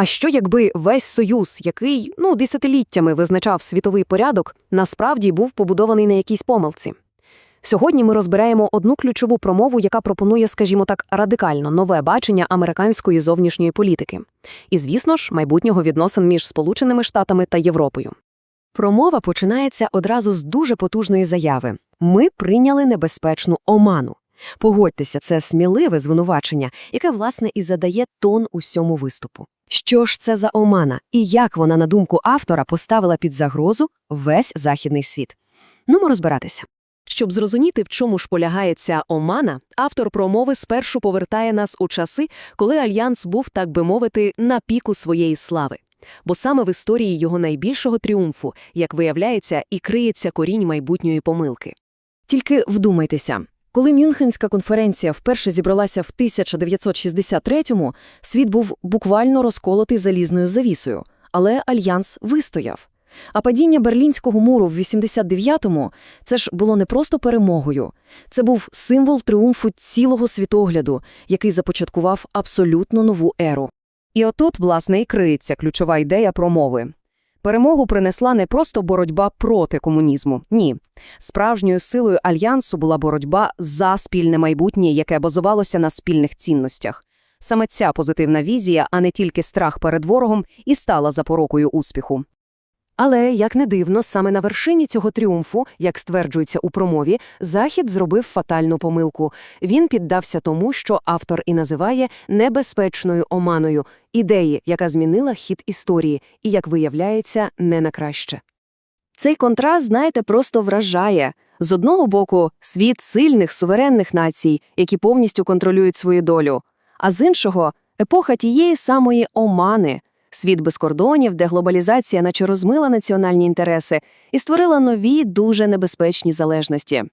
А що якби весь союз, який ну десятиліттями визначав світовий порядок, насправді був побудований на якійсь помилці? Сьогодні ми розбираємо одну ключову промову, яка пропонує, скажімо так, радикально нове бачення американської зовнішньої політики. І, звісно ж, майбутнього відносин між Сполученими Штатами та Європою. Промова починається одразу з дуже потужної заяви. Ми прийняли небезпечну оману. Погодьтеся, це сміливе звинувачення, яке, власне, і задає тон усьому виступу. Що ж це за омана і як вона, на думку автора, поставила під загрозу весь західний світ? Ну, розбиратися. Щоб зрозуміти, в чому ж полягає ця омана, автор промови спершу повертає нас у часи, коли альянс був, так би мовити, на піку своєї слави. Бо саме в історії його найбільшого тріумфу, як виявляється, і криється корінь майбутньої помилки. Тільки вдумайтеся. Коли Мюнхенська конференція вперше зібралася в 1963-му, світ був буквально розколотий залізною завісою, але альянс вистояв. А падіння Берлінського муру в 89-му – це ж було не просто перемогою. Це був символ тріумфу цілого світогляду, який започаткував абсолютно нову еру. І отут, власне, і криється ключова ідея промови. Перемогу принесла не просто боротьба проти комунізму. Ні. Справжньою силою альянсу була боротьба за спільне майбутнє, яке базувалося на спільних цінностях. Саме ця позитивна візія, а не тільки страх перед ворогом, і стала запорокою успіху. Але, як не дивно, саме на вершині цього тріумфу, як стверджується у промові, Захід зробив фатальну помилку. Він піддався тому, що автор і називає небезпечною оманою, ідеї, яка змінила хід історії і, як виявляється, не на краще. Цей контраст, знаєте, просто вражає. З одного боку, світ сильних, суверенних націй, які повністю контролюють свою долю, а з іншого – епоха тієї самої омани – світ без кордонів, де глобалізація наче розмила національні інтереси і створила нові, дуже небезпечні залежності.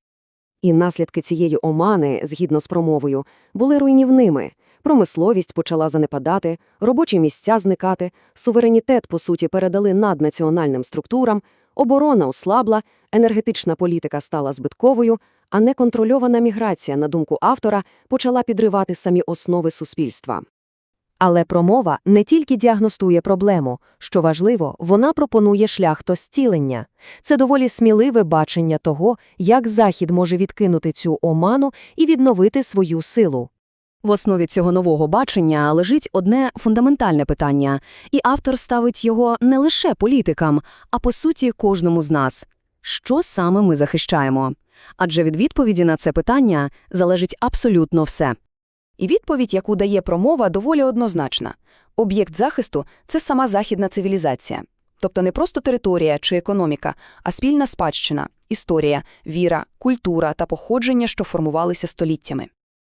І наслідки цієї омани, згідно з промовою, були руйнівними. Промисловість почала занепадати, робочі місця зникати, суверенітет, по суті, передали наднаціональним структурам, оборона ослабла, енергетична політика стала збитковою, а неконтрольована міграція, на думку автора, почала підривати самі основи суспільства. Але промова не тільки діагностує проблему, що важливо, вона пропонує шлях до зцілення. Це доволі сміливе бачення того, як Захід може відкинути цю оману і відновити свою силу. В основі цього нового бачення лежить одне фундаментальне питання, і автор ставить його не лише політикам, а по суті кожному з нас. Що саме ми захищаємо? Адже від відповіді на це питання залежить абсолютно все. І відповідь, яку дає промова, доволі однозначна. Об'єкт захисту – це сама західна цивілізація. Тобто не просто територія чи економіка, а спільна спадщина, історія, віра, культура та походження, що формувалися століттями.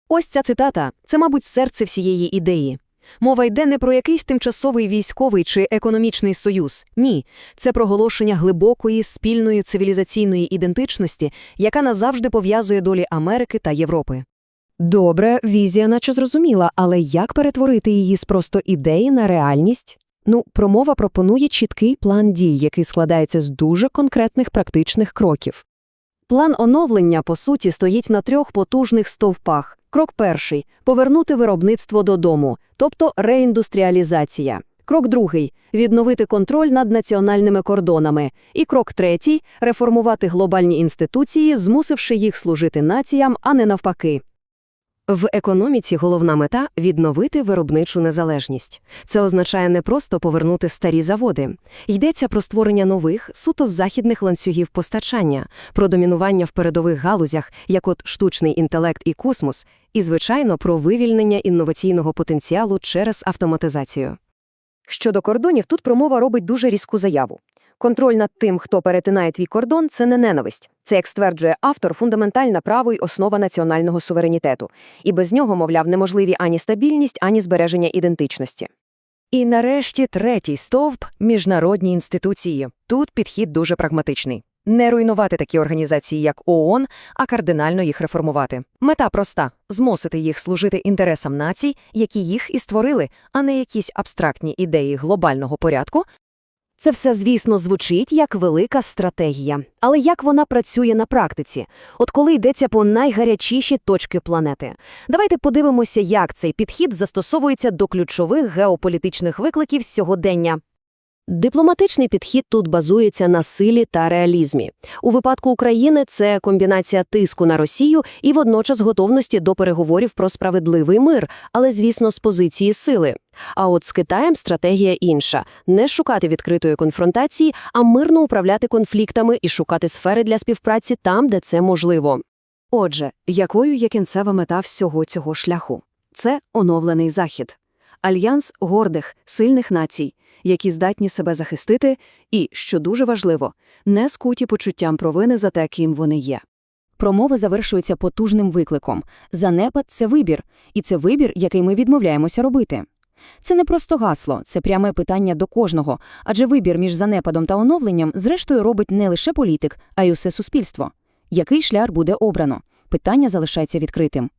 Ось ця цитата – це, мабуть, серце всієї ідеї. Мова йде не про якийсь тимчасовий військовий чи економічний союз. Ні, це проголошення глибокої спільної цивілізаційної ідентичності, яка назавжди пов'язує долі Америки та Європи. Добре, візія наче зрозуміла, але як перетворити її з просто ідеї на реальність? Ну, промова пропонує чіткий план дій, який складається з дуже конкретних практичних кроків. План оновлення, по суті, стоїть на трьох потужних стовпах. Крок перший – повернути виробництво додому, тобто реіндустріалізація. Крок другий – відновити контроль над національними кордонами. І крок третій – реформувати глобальні інституції, змусивши їх служити націям, а не навпаки. В економіці головна мета – відновити виробничу незалежність. Це означає не просто повернути старі заводи. Йдеться про створення нових, суто західних ланцюгів постачання, про домінування в передових галузях, як от штучний інтелект і космос, і, звичайно, про вивільнення інноваційного потенціалу через автоматизацію. Щодо кордонів, тут промова робить дуже різку заяву. Контроль над тим, хто перетинає твій кордон, це не ненависть. Це, як стверджує автор, фундаментальна право й основа національного суверенітету. І без нього, мовляв, неможливі ані стабільність, ані збереження ідентичності. І нарешті третій стовп – міжнародні інституції. Тут підхід дуже прагматичний. Не руйнувати такі організації, як ООН, а кардинально їх реформувати. Мета проста – змусити їх служити інтересам націй, які їх і створили, а не якісь абстрактні ідеї глобального порядку, Це все, звісно, звучить як велика стратегія. Але як вона працює на практиці? От коли йдеться по найгарячіші точки планети. Давайте подивимося, як цей підхід застосовується до ключових геополітичних викликів сьогодення. Дипломатичний підхід тут базується на силі та реалізмі. У випадку України це комбінація тиску на Росію і водночас готовності до переговорів про справедливий мир, але, звісно, з позиції сили. А от з Китаєм стратегія інша – не шукати відкритої конфронтації, а мирно управляти конфліктами і шукати сфери для співпраці там, де це можливо. Отже, якою є кінцева мета всього цього шляху? Це оновлений Захід. Альянс гордих, сильних націй, які здатні себе захистити і, що дуже важливо, не скуті почуттям провини за те, ким вони є. Промови завершуються потужним викликом. Занепад – це вибір, і це вибір, який ми відмовляємося робити. Це не просто гасло, це пряме питання до кожного, адже вибір між занепадом та оновленням зрештою робить не лише політик, а й усе суспільство. Який шлях буде обрано? Питання залишається відкритим.